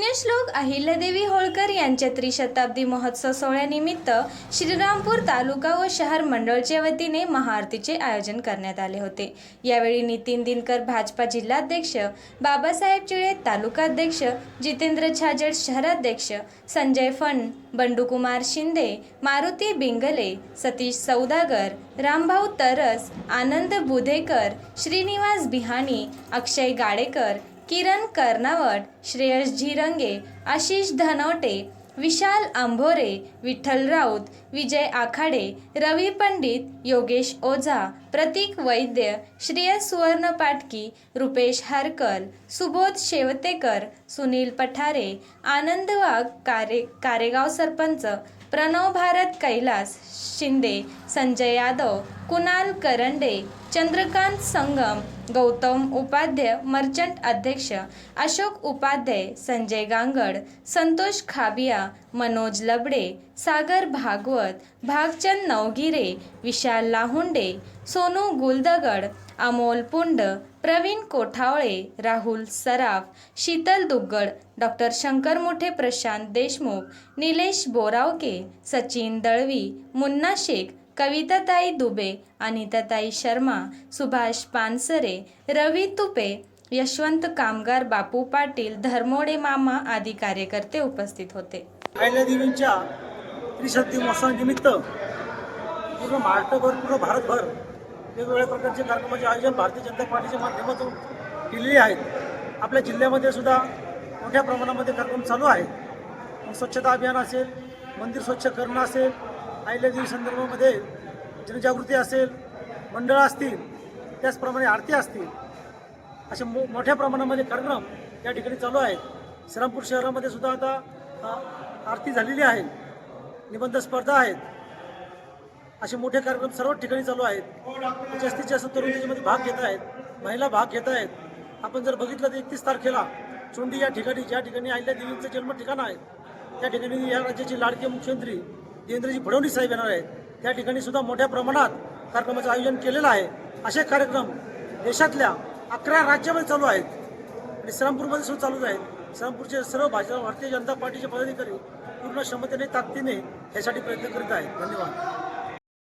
पुण्यश्लोक अहिल्यादेवी होळकर यांच्या त्रिशताब्दी महोत्सव सोहळ्यानिमित्त श्रीरामपूर तालुका व शहर मंडळच्या वतीने महाआरतीचे आयोजन करण्यात आले होते. यावेळी नितीन दिनकर भाजपा जिल्हाध्यक्ष बाबासाहेब चिळे तालुकाध्यक्ष जितेंद्र छाजड शहराध्यक्ष संजय फण बंडूकुमार शिंदे मारुती बिंगले सतीश सौदागर रामभाऊ तरस आनंद बुधेकर श्रीनिवास बिहाणी अक्षय गाडेकर किरण कर्नावट श्रेयस झिरंगे आशिष धनवटे विशाल आंभोरे विठ्ठल राऊत विजय आखाडे रवी पंडित योगेश ओझा प्रतीक वैद्य श्रेयस सुवर्ण पाटकी रुपेश हरकल सुबोध शेवतेकर सुनील पठारे आनंद वाघ कारे कारेगाव सरपंच प्रणव भारत कैलास शिंदे संजय यादव कुणाल करंडे चंद्रकांत संगम गौतम उपाध्याय मर्चंट अध्यक्ष अशोक उपाध्याय संजय गांगड संतोष खाबिया मनोज लबडे सागर भागवत भागचंद नवगिरे विशाल लाहुंडे सोनू गुलदगड अमोल पुंड प्रवीण कोठावळे राहुल सराफ शीतल दुग्गड डॉक्टर शंकर मोठे प्रशांत देशमुख निलेश बोरावके सचिन दळवी मुन्ना शेख कविताताई दुबे अनिताताई शर्मा सुभाष पानसरे रवी तुपे यशवंत कामगार बापू पाटील धर्मोडे मामा आदी कार्यकर्ते उपस्थित होते. अहिल्यादेवींच्या त्रिशक्ती महोत्सवानिमित्त पूर्ण महाराष्ट्रभर पूर्ण भारतभर वेगवेगळ्या प्रकारचे कार्यक्रमाचे आयोजन भारतीय जनता पार्टीच्या माध्यमातून केलेले आहेत. आपल्या जिल्ह्यामध्ये सुद्धा मोठ्या प्रमाणामध्ये कार्यक्रम चालू आहेत. स्वच्छता अभियान असेल मंदिर स्वच्छ करणं असेल अहिल्यादेवी संदर्भामध्ये जनजागृती असेल मंडळं असतील त्याचप्रमाणे आरती असतील असे मो मोठ्या प्रमाणामध्ये कार्यक्रम या ठिकाणी चालू आहेत. श्रीरामपूर शहरामध्ये सुद्धा आता आरती झालेली आहे. निबंध स्पर्धा आहेत. असे मोठे कार्यक्रम सर्व ठिकाणी चालू आहेत. जास्तीत जास्त तरुण त्याच्यामध्ये भाग घेत आहेत. महिला भाग घेत आहेत. आपण जर बघितलं तर एकतीस तारखेला चोंडी या ठिकाणी ज्या ठिकाणी अहिल्यादेवींचं जन्म ठिकाण आहे त्या ठिकाणी या राज्याचे लाडके मुख्यमंत्री देवेंद्रजी फडणवीस साहेब येणार आहेत. त्या ठिकाणी सुद्धा मोठ्या प्रमाणात कार्यक्रमाचं आयोजन केलेलं आहे. असे कार्यक्रम देशातल्या अकरा राज्यामध्ये चालू आहेत. आणि श्रमपूरमध्ये सुद्धा चालूच आहेत. श्रमपूरचे सर्व भाजपा भारतीय जनता पार्टीचे पदाधिकारी पूर्ण क्षमतेने ताकदीने यासाठी प्रयत्न करीत आहेत. धन्यवाद.